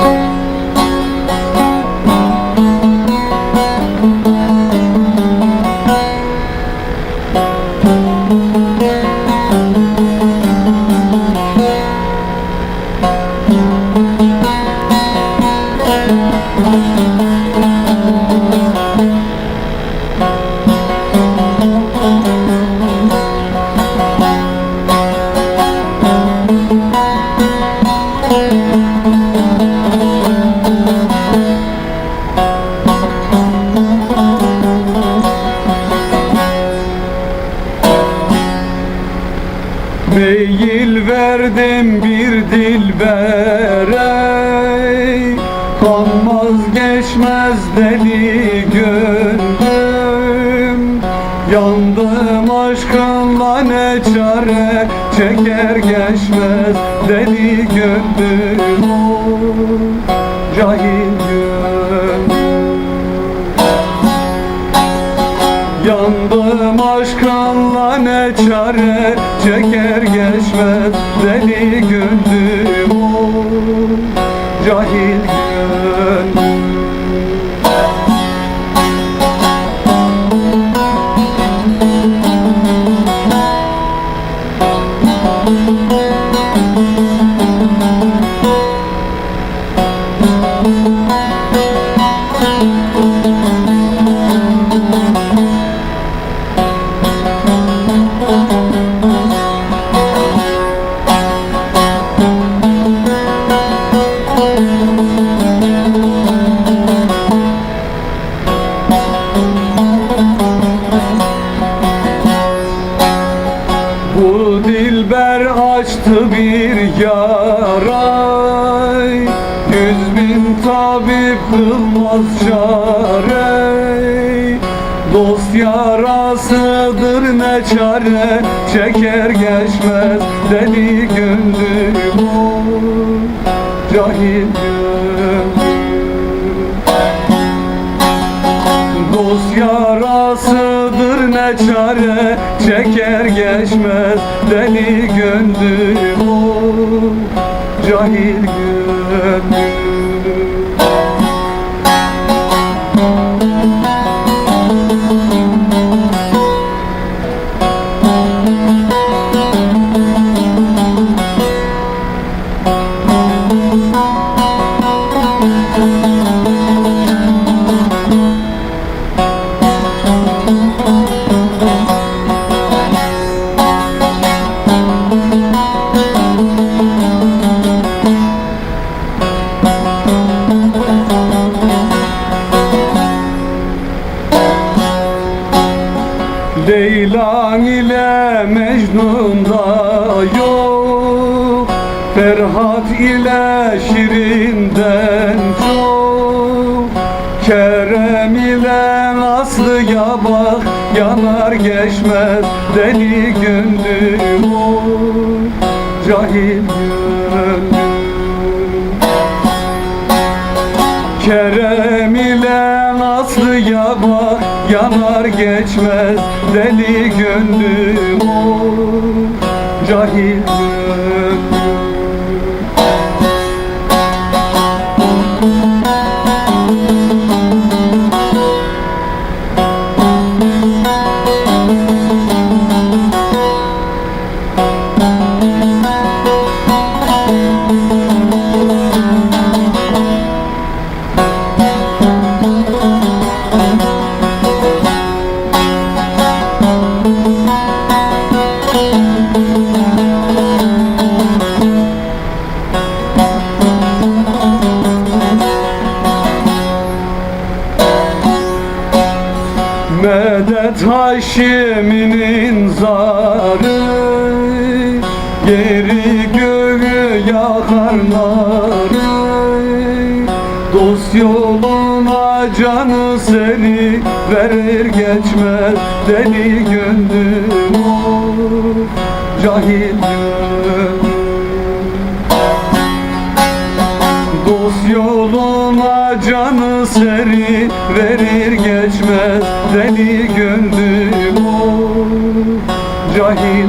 Thank. Meyil verdim bir dilbere Kanmaz geçmez deli gönlüm. Yandım aşkınla ne çare Çeker geçmez deli gönlüm. Cahil gönlüm Yandım aşkınla ne çare? Çeker geçmez deli gönlüm oy, Cahil açtı bir yara Yüz bin tabip kılmaz çare Dost yarasıdır ne çare Çeker geçmez deli gönlüm Cahil yarasıdır ne çare? Çeker geçmez deli gönlüm. Oy, Cahil gönlüm Leylan ile Mecnun'da yok. Ferhat ile Şirin'den çok. Kerem ile Aslı'ya bak Yanar geçmez deli gönlüm oy, Cahil gönlüm. Kerem ile Nazlı'ya bak Yanar geçmez deli gönlüm oy, Cahil gönlüm Medet Haşim'in zarı Geri göğü yakarlar Dost yoluna canı seni Verir geçmez deli gönlüm. Cahil gönlüm canı seri verir geçmez deli gönlüm. Oy, Cahil